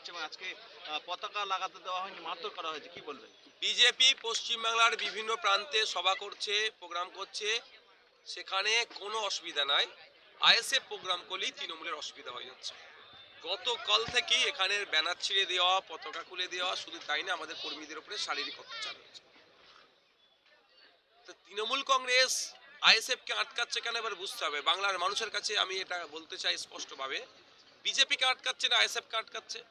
হচ্ছে এবং আজকে পতাকা লাগাতে দেওয়া হয়নি, মারধর করা হয়েছে, কি বলবেন? বিজেপি পশ্চিমবাংলার বিভিন্ন প্রান্তে সভা করছে, প্রোগ্রাম করছে, সেখানে কোনো অসুবিধা নাই। আইএসএফ প্রোগ্রাম করলেই তৃণমূলের অসুবিধা হয়ে যাচ্ছে। গতকাল থেকেই এখানে ব্যানার ছিঁড়ে দেওয়া, পতাকা খুলে দেওয়া, শুধু তাই না, আমাদের কর্মীদের উপরে শারীরিক অত্যাচার হচ্ছে। তো তৃণমূল কংগ্রেস আইএসএফকে আটকাচ্ছে কেন, এবার বুঝতে হবে। বাংলার মানুষের কাছে আমি এটা বলতে চাই স্পষ্টভাবে। বিজেপিকে আটকাচ্ছে না আইএসএফকে আটকাচ্ছে?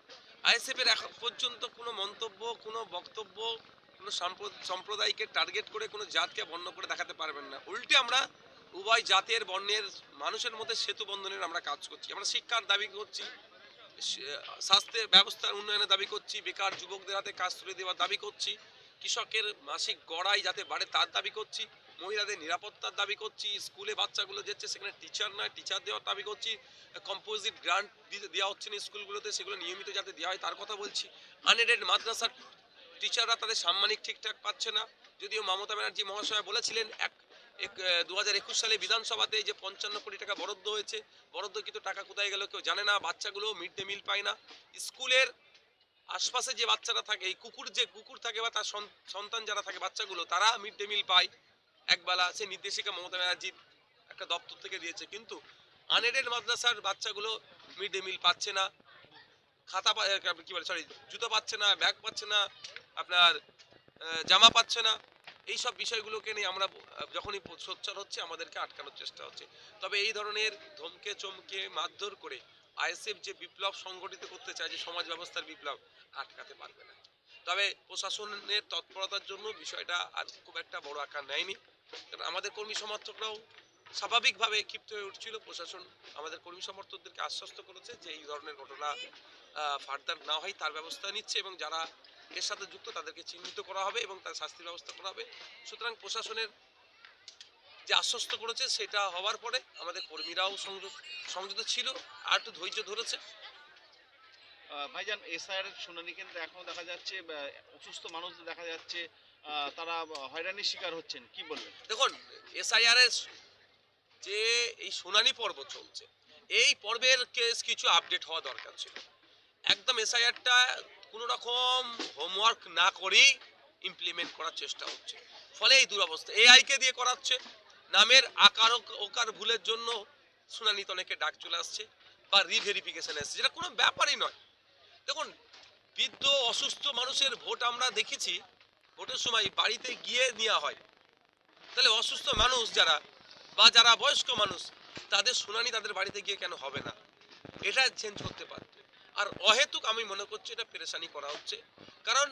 আইএসএফের এখন পর্যন্ত কোনো মন্তব্য, কোনো বক্তব্য, কোনো সাম্প্র- সম্প্রদায়কে টার্গেট করে কোনো জাতকে বর্ণ করে দেখাতে পারবেন না। উল্টে আমরা উভয় জাতের বর্ণের, মানুষের মধ্যে সেতু বন্ধনের আমরা কাজ করছি। আমরা শিক্ষার দাবি করছি স্বাস্থ্যের ব্যবস্থার উন্নয়নের দাবি করছি, বেকার যুবকদের হাতে কাজ তুলে দেওয়ার দাবি করছি, কৃষকের মাসিক গড়াই যাতে বাড়ে তার দাবি করছি। মহিলাদের নিরাপত্তার দাবি করছি, স্কুলে বাচ্চাগুলো যাচ্ছে, সেখানে টিচার নয় টিচার দেওয়ার দাবি করছি কম্পোজিট গ্রান্ট দেওয়া হচ্ছে না স্কুলগুলোতে, সেগুলো নিয়মিত যাতে দেওয়া হয়, তার কথা বলছি। আনএডেড মাদ্রাসার টিচাররা তাদের সাম্মানিক ঠিকঠাক পাচ্ছে না। যদিও মমতা ব্যানার্জি মহাশয় বলেছিলেন, এক এক দু একুশ সালে বিধানসভাতে যে পঞ্চান্ন কোটি টাকা বরাদ্দ হয়েছে বরাদ্দ কিন্তু টাকা কোথায় গেল কেউ জানে না, বাচ্চাগুলো মিড ডে মিল পায় না। স্কুলের আশপাশে যে বাচ্চারা থাকে, এই কুকুর যে কুকুর থাকে বা তার সন- সন্তান যারা থাকে, বাচ্চাগুলো, তারা মিড ডে মিল পায়। একবেলা সে নির্দেশিকা মমতা ব্যানার্জির একটা দপ্তর থেকে দিয়েছে। কিন্তু আনএডেড মাদ্রাসার বাচ্চাগুলো মিড ডে মিল পাচ্ছে না। খাতা কি বলে সরি জুতো পাচ্ছে না, ব্যাগ পাচ্ছে না, আপনার জামা পাচ্ছে না। এই সব বিষয়গুলোকে নিয়ে আমরা যখনই সোচ্চার হচ্ছে, আমাদেরকে আটকানোর চেষ্টা হচ্ছে। তবে এই ধরনের ধমকে, চমকে মারধর করে আইএসএফ যে বিপ্লব সংগঠিত করতে চায়, যে সমাজ ব্যবস্থার বিপ্লব, আটকাতে পারবে না। তবে প্রশাসনের তৎপরতার জন্য বিষয়টা আর খুব একটা বড় আকার নেয়নি। আমাদের কর্মী সমর্থকরাও স্বাভাবিকভাবে ক্ষিপ্ত হয়ে উঠছিল। প্রশাসন আমাদের কর্মী সমর্থকদেরকে আশ্বস্ত করেছে যে এই ধরনের ঘটনা ফার্দার না হয় তার ব্যবস্থা নিচ্ছে এবং যারা এর সাথে যুক্ত তাদেরকে চিহ্নিত করা হবে এবং তার শাস্তির ব্যবস্থা করা হবে। সুতরাং প্রশাসনের যে আশ্বস্ত করেছে সেটা হওয়ার পরে আমাদের কর্মীরাও সংযত সংযত ছিল, আর একটু ধৈর্য ধরেছে। ভাইজান, এসআইআর শুনানি কেন্দ্রে এখনও দেখা যাচ্ছে অসুস্থ মানুষদের দেখা যাচ্ছে তারা হয়রানির শিকার হচ্ছেন, কি বলবেন? দেখুন এসআইআরএস যে এই শুনানি পর্ব চলছে, এই পর্বের কেস কিছু আপডেট হওয়া দরকার ছিল। একদম এসআইআরটা কোনো রকম হোমওয়ার্ক না করেই ইমপ্লিমেন্ট করার চেষ্টা হচ্ছে। ফলে এই দুরবস্থা এআইকে দিয়ে করাচ্ছে, নামের আকার ওকার ভুলের জন্য শুনানিতে অনেকে ডাক চলে আসছে বা রিভেরিফিকেশন আসছে যেটা কোনো ব্যাপারই নয়। দেখুন, বৃদ্ধ, অসুস্থ মানুষের ভোট আমরা দেখেছি ভোটের সময় বাড়িতে গিয়ে নেওয়া হয়। তাহলে অসুস্থ মানুষ যারা বা যারা বয়স্ক মানুষ, তাদের শুনানি তাদের বাড়িতে গিয়ে কেন হবে না? এটা চেঞ্জ করতে পারবে আর অহেতুক আমি মনে করছি এটা পেরেশানি করা হচ্ছে। কারণ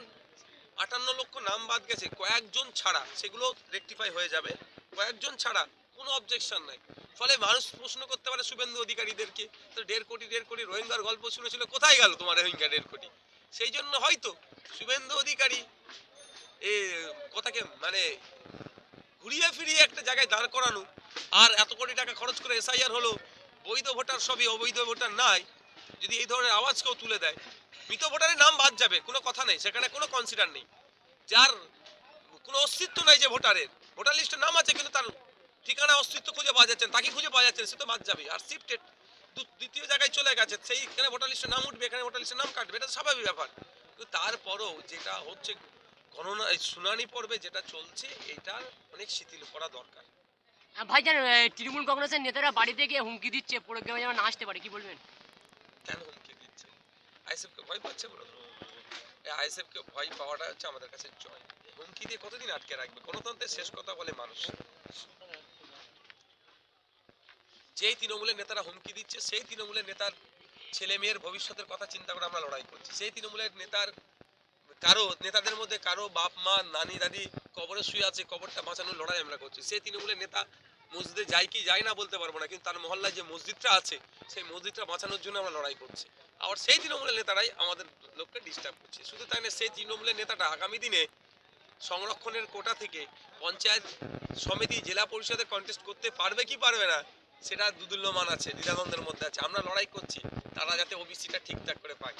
আটান্ন লক্ষ নাম বাদ গেছে, কয়েকজন ছাড়া সেগুলো রেকটিফাই হয়ে যাবে। কয়েকজন ছাড়া কোনো অবজেকশন নাই। ফলে মানুষ প্রশ্ন করতে পারে শুভেন্দু অধিকারীদেরকে, তো দেড় কোটি দেড় কোটি, রোহিঙ্গার গল্প শুনেছিল, কোথায় গেল তোমার রোহিঙ্গা দেড় কোটি? সেই জন্য হয়তো শুভেন্দু অধিকারী কথাকে মানে ঘুরিয়ে ফিরিয়ে একটা জায়গায় দাঁড় করানো আর এত কোটি টাকা খরচ করে এসআইআর হলো বৈধ ভোটার সবই অবৈধ ভোটার নাই যদি এই ধরনের আওয়াজ কেউ তুলে দেয় মৃত ভোটারের নাম বাদ যাবে কোনো কথা নেই সেখানে কোনো কনসিডার নেই যার কোনো অস্তিত্ব নাই যে ভোটারের ভোটার লিস্টে নাম আছে কিন্তু তার ঠিকানা অস্তিত্ব খুঁজে পাওয়া যাচ্ছে না তাকে খুঁজে পাওয়া যাচ্ছে না, সে তো বাদ যাবে আর শিফটেড দ্বিতীয় জায়গায় চলে গেছে সেইখানে ভোটার লিস্টে নাম উঠবে এখানে ভোটার লিস্টে নাম কাটবে এটা স্বাভাবিক ব্যাপার কিন্তু তারপরও যেটা হচ্ছে গণনা এই শুনানি পর্বে যেটা চলছে এটার অনেক শিথিল করা দরকার। ভাইজান তৃণমূল কংগ্রেসের নেতারা বাড়িতে গিয়ে হুমকি দিচ্ছে প্রোগ্রামে যেন না আসতে পারে কি বলবেন? কেন হুমকি দিচ্ছে? আইএসএফকে ভয় পাচ্ছে বলো আইএসএফকে ভয় পাওয়াটা হচ্ছে আমাদের কাছে জয়। হুমকি দিয়ে কতদিন আটকে রাখবে? গণতন্ত্রের শেষ কথা বলে মানুষ। যেই তৃণমূলের নেতারা হুমকি দিচ্ছে সেই তৃণমূলের নেতার ছেলে মেয়ের ভবিষ্যতের কথা চিন্তা করে আমরা লড়াই করছি। সেই তৃণমূলের নেতার কারও নেতাদের মধ্যে কারও বাপ, মা, নানি, দাদি কবরে শুয়ে আছে, কবরটা বাঁচানোর লড়াই আমরা করছি। সেই তৃণমূলের নেতা মসজিদে যায় কি যায় না বলতে পারব না, কিন্তু তার মহল্লায় যে মসজিদটা আছে, সেই মসজিদটা বাঁচানোর জন্য আমরা লড়াই করছি। আবার সেই তৃণমূলের নেতারাই আমাদের লোককে ডিস্টার্ব করছে। শুধু তাই না, সেই তৃণমূলের নেতাটা আগামী দিনে সংরক্ষণের কোটা থেকে পঞ্চায়েত সমিতি, জেলা পরিষদে কন্টেস্ট করতে পারবে কি পারবে না, সেটা দুদুল্যমান আছে, দ্বিধাদ্বন্দ্বের মধ্যে আছে। আমরা লড়াই করছি, তারা যাতে ওবিসিটা ঠিকঠাক করে পায়।